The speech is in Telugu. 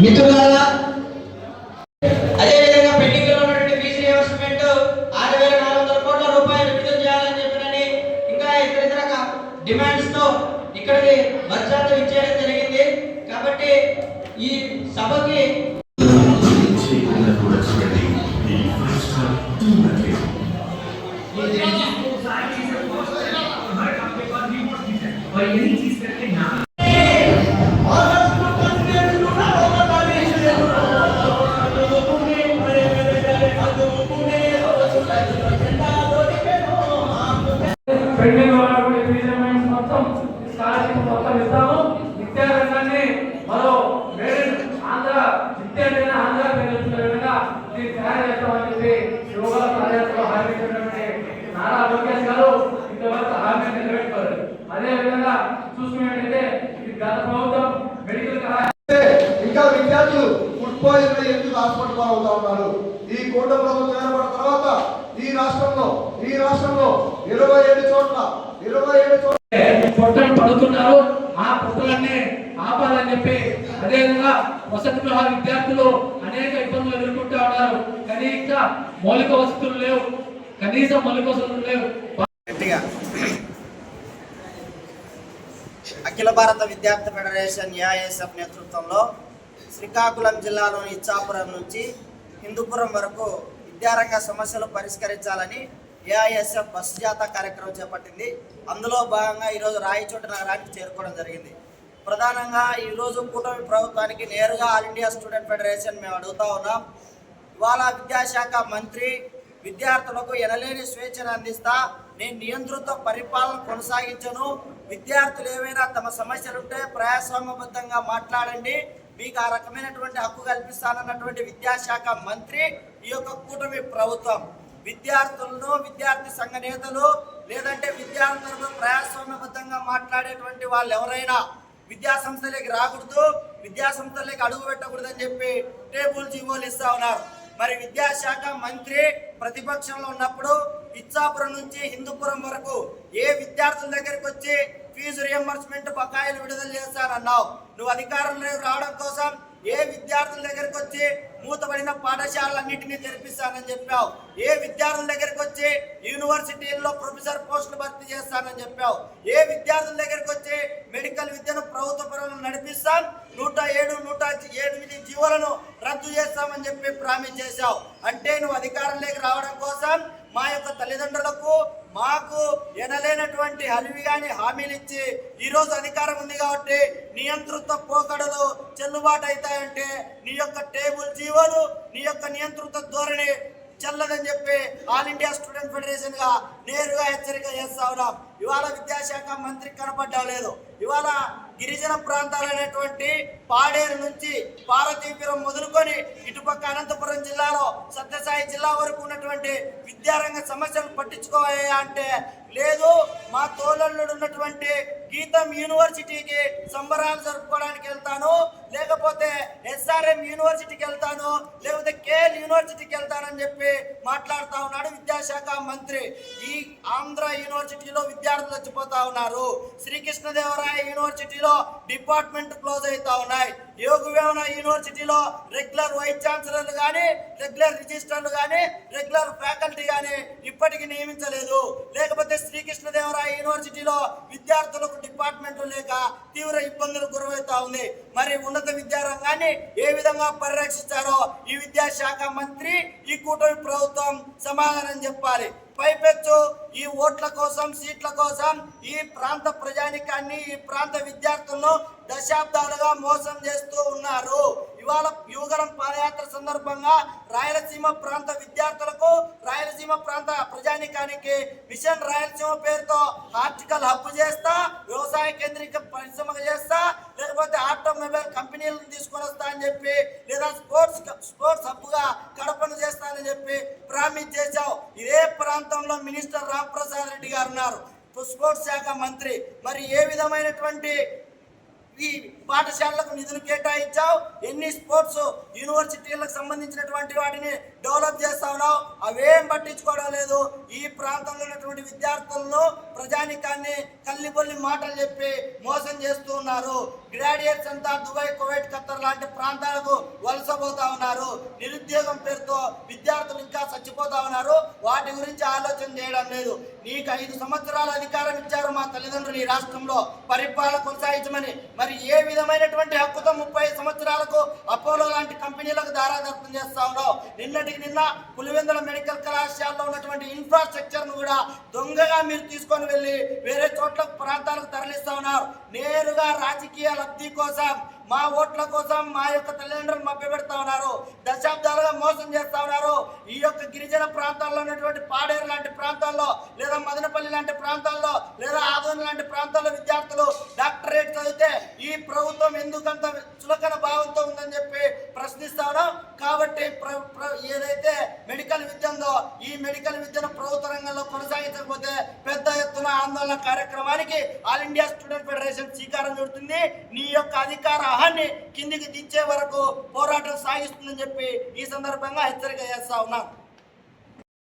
మిత్రులారా అదేవిధంగా పెండింగ్లో ఉన్నటువంటి ఫీజు ఆరు వేల నాలుగు కోట్ల రూపాయలు విడుదల చేయాలని చెప్పినని ఇంకా ఇతర ఇతర డిమాండ్స్తో ఇక్కడికి జరిగింది. కాబట్టి ఈ సభకి మొత్తం స్కాలర్షిప్ మొత్తం ఇస్తాము. విద్యారంగాన్ని మరో ఆంధ్ర విద్యార్థి ఆంధ్ర పెరుగుతున్న విధంగా దీన్ని తయారు చేస్తామని చెప్పి యోగా కార్యక్రమంలో హామీ నారా లోకేష్ గారు ఇంతవరకు హామీ నిలబెట్టుకోరు అదే విధంగా చూసుకున్నట్టయితే ఇది గత ప్రభుత్వం మెడికల్ ఇంకా విద్యార్థులు ఫుడ్ పాయిజన్ ఎందుకు హాస్పిటల్ పాలవుతా ఉన్నారు. ఈ కోట ప్రభుత్వం ఏర్పడిన తర్వాత ఈ రాష్ట్రంలో ఈ రాష్ట్రంలో ఇరవై ఏడు చోట్ల ఇరవై ఏడు చోట్ల. పొట్టలు పడుతున్నారు ఆ పొట్టలన్నీ ఆపాలని చెప్పి అదేవిధంగా వసతి గృహ విద్యార్థులు అనేక ఇబ్బందులు ఎదుర్కొంటూ ఉన్నారు. కనీస మౌలిక వసతులు లేవు కనీస మౌలిక వసతులు లేవు. అఖిల భారత విద్యార్థి ఫెడరేషన్ ఏఐఎస్ఎఫ్ నేతృత్వంలో శ్రీకాకుళం జిల్లాలోని ఇచ్చాపురం నుంచి హిందూపురం వరకు విద్యారంగ సమస్యలు పరిష్కరించాలని ఏఐఎస్ఎఫ్ బస్సు జాత కార్యక్రమం చేపట్టింది. అందులో భాగంగా ఈరోజు రాయచోట నగరానికి చేరుకోవడం జరిగింది. ప్రధానంగా ఈరోజు కూటమి ప్రభుత్వానికి నేరుగా ఆల్ ఇండియా స్టూడెంట్ ఫెడరేషన్ మేము అడుగుతా ఉన్నాం. ఇవాళ విద్యాశాఖ మంత్రి విద్యార్థులకు ఎనలేని స్వేచ్ఛను అందిస్తా నేను నియంతృత్వ పరిపాలన కొనసాగించను. విద్యార్థులు ఏవైనా తమ సమస్యలుంటే ప్రయాసమబద్ధంగా మాట్లాడండి. మీకు ఆ రకమైనటువంటి హక్కు కల్పిస్తానన్నటువంటి విద్యాశాఖ మంత్రి ఈ యొక్క కూటమి ప్రభుత్వం. విద్యార్థులను విద్యార్థి సంఘ నేతలు లేదంటే విద్యార్థులను ప్రయాస్వామ్యబద్ధంగా మాట్లాడేటువంటి వాళ్ళు ఎవరైనా విద్యాసంస్థలకి రాకూడదు విద్యాసంస్థలకి అడుగు పెట్టకూడదని చెప్పి టేబుల్ జీవోలు ఇస్తా ఉన్నారు. మరి విద్యాశాఖ మంత్రి ప్రతిపక్షంలో ఉన్నప్పుడు ఇచ్చాపురం నుంచి హిందూపురం వరకు ఏ విద్యార్థుల దగ్గరికి వచ్చి ఫీజు రియంబర్స్మెంట్ బకాయిలు విడుదల చేస్తానన్నావు? నువ్వు అధికారంలో రావడం కోసం ఏ విద్యార్థుల దగ్గరికి వచ్చి మూతబడిన పాఠశాలలన్నింటినీ తెరిపిస్తానని చెప్పావు. ఏ విద్యార్థుల దగ్గరికి వచ్చి యూనివర్సిటీల్లో ప్రొఫెసర్ పోస్టులు భర్తీ చేస్తానని చెప్పావు. ఏ విద్యార్థుల దగ్గరికి వచ్చి మెడికల్ విద్యను ప్రభుత్వ పరంలో నడిపిస్తాం. నూట ఏడు నూట ఎనిమిది జీవోలను రద్దు చేస్తామని చెప్పి ప్రామిస్ చేశావు. అంటే నువ్వు అధికారంలోకి రావడం కోసం మా యొక్క తల్లిదండ్రులకు మాకు ఎనలేనటువంటి హలివిగాని హామీలు ఇచ్చి ఈరోజు అధికారం ఉంది కాబట్టి నియంతృత్వ పోకడలు చెల్లుబాటు అవుతాయంటే నీ యొక్క టేబుల్ ఇవ్వదు. నీ యొక్క నియంత్రిత ధోరణి చెల్లదని చెప్పి ఆల్ ఇండియా స్టూడెంట్ ఫెడరేషన్గా నేరుగా హెచ్చరిక చేస్తా ఉన్నాం. ఇవాళ విద్యాశాఖ మంత్రి కనపడ్డా లేదు. ఇవాళ గిరిజన ప్రాంతాలైనటువంటి పాడేరు నుంచి పార్వతీపురం మొదలుకొని ఇటుపక్క అనంతపురం జిల్లాలో సత్యసాయి జిల్లా వరకు ఉన్నటువంటి విద్యారంగ సమస్యలు పట్టించుకోవాలి అంటే లేదు మా తోలల్లుడు ఉన్నటువంటి గీతం యూనివర్సిటీకి సంబరాలు జరుపుకోవడానికి వెళ్తాను లేకపోతే ఎస్ఆర్ఎం యూనివర్సిటీకి వెళ్తాను లేకపోతే కేఎల్ యూనివర్సిటీకి వెళ్తానని చెప్పి మాట్లాడుతూ ఉన్నాడు విద్యాశాఖ మంత్రి. ఈ ఆంధ్ర యూనివర్సిటీలో విద్యార్థులు వచ్చిపోతా ఉన్నారు. శ్రీకృష్ణదేవరాయ యూనివర్సిటీలో డిపార్ట్మెంట్ క్లోజ్ అవుతా ఉన్నాయి. యోగవేమన యూనివర్సిటీలో రెగ్యులర్ వైస్ ఛాన్సలర్లు కానీ రెగ్యులర్ రిజిస్టర్లు కానీ రెగ్యులర్ ఫ్యాకల్టీ కానీ ఇప్పటికీ నియమించలేదు. లేకపోతే శ్రీకృష్ణదేవరాయ యూనివర్సిటీలో విద్యార్థులకు డిపార్ట్మెంట్ లేక తీవ్ర ఇబ్బందులు గురవుతా ఉంది. మరి ఉన్నత విద్యారంగాన్ని ఏ విధంగా పరిరక్షిస్తారో ఈ విద్యాశాఖ మంత్రి ఈ కూటమి ప్రభుత్వం సమాధానం చెప్పాలి. పైపెచ్చు. ఈ ఓట్ల కోసం సీట్ల కోసం ఈ ప్రాంత ప్రజానికాన్ని ఈ ప్రాంత విద్యార్థులను దశాబ్దాలుగా మోసం చేస్తూ ఉన్నారు. ఇవాళ యువగరం పాదయాత్ర సందర్భంగా రాయలసీమ ప్రాంత విద్యార్థులకు రాయలసీమ ప్రాంత ప్రజానికానికి మిషన్ రాయలసీమ పేరుతో ఆర్టికల్ హబ్ చేస్తా వ్యవసాయ కేంద్రీక పరిశ్రమ చేస్తా లేకపోతే ఆటోమొబైల్ కంపెనీలను తీసుకొని వస్తా అని చెప్పి లేదా స్పోర్ట్స్ స్పోర్ట్స్ హబ్గా కడపను చేస్తానని చెప్పి ప్రామిస్ చేశావు. ఇదే ప్రాంతంలో మినిస్టర్ రామ్ ప్రసాద్ రెడ్డి గారు ఉన్నారు. స్పోర్ట్స్ శాఖ మంత్రి. మరి ఏ విధమైనటువంటి ఈ పాఠశాలలకు నిధులు కేటాయించావు. ఎన్ని స్పోర్ట్స్ యూనివర్సిటీలకు సంబంధించినటువంటి వాటిని డెవలప్ చేస్తా ఉన్నావు. అవేం పట్టించుకోవడం లేదు. ఈ ప్రాంతంలో ఉన్నటువంటి విద్యార్థులను ప్రజానికాన్ని కల్లిబొల్లి మాటలు చెప్పి మోసం చేస్తూ ఉన్నారు. గ్రాడ్యుయేట్స్ అంతా దుబాయ్ కువైట్ ఖత్తర్ లాంటి ప్రాంతాలకు వలసపోతా ఉన్నారు. నిరుద్యోగం పేరుతో విద్యార్థులు ఇంకా చచ్చిపోతా ఉన్నారు. వాటి గురించి ఆలోచన చేయడం లేదు. నీకు ఐదు సంవత్సరాల అధికారం ఇచ్చారు మా తల్లిదండ్రులు ఈ రాష్ట్రంలో. పరిపాలన కొనసాగించమని. మరి ఏ విధమైనటువంటి హక్కుతో ముప్పై సంవత్సరాలకు అపోలో లాంటి కంపెనీలకు దారాదత్తం చేస్తా ఉన్నావు? నిన్నటికి నిన్న పులివెందుల మెడికల్ కళాశాలలో ఉన్నటువంటి ఇన్ఫ్రాస్ట్రక్చర్ను కూడా దొంగగా మీరు తీసుకొని వెళ్ళి వేరే చోట్ల ప్రాంతాలకు తరలిస్తా ఉన్నారు. నేరుగా రాజకీయ లబ్ధి కోసం మా ఓట్ల కోసం మా యొక్క తల్లిదండ్రులు మభ్యపెడతా ఉన్నారు. దశాబ్దాలుగా మోసం చేస్తా ఉన్నారు. ఈ యొక్క గిరిజన ప్రాంతాల్లో ఉన్నటువంటి పాడేరు లాంటి ప్రాంతాల్లో లేదా మదనపల్లి లాంటి ప్రాంతాల్లో లేదా ఆదోని లాంటి ప్రాంతాల్లో విద్యార్థులు డాక్టరేట్ చదివితే ఈ ప్రభుత్వం ఎందుకంత చులకన భావంతో ఉందని చెప్పి ప్రశ్నిస్తా ఉన్నాం. కాబట్టి ఏదైతే మెడికల్ విద్య ఉందో ఈ మెడికల్ విద్యను ప్రభుత్వ రంగంలో కొనసాగించకపోతే ఆందోళన కార్యక్రమానికి ఆల్ ఇండియా స్టూడెంట్ ఫెడరేషన్ శ్రీకారం చుడుతుంది. నీ యొక్క అధికార అహాన్ని కిందికి దించే వరకు పోరాటం సాగిస్తుందని చెప్పి ఈ సందర్భంగా హెచ్చరిక చేస్తా ఉన్నాను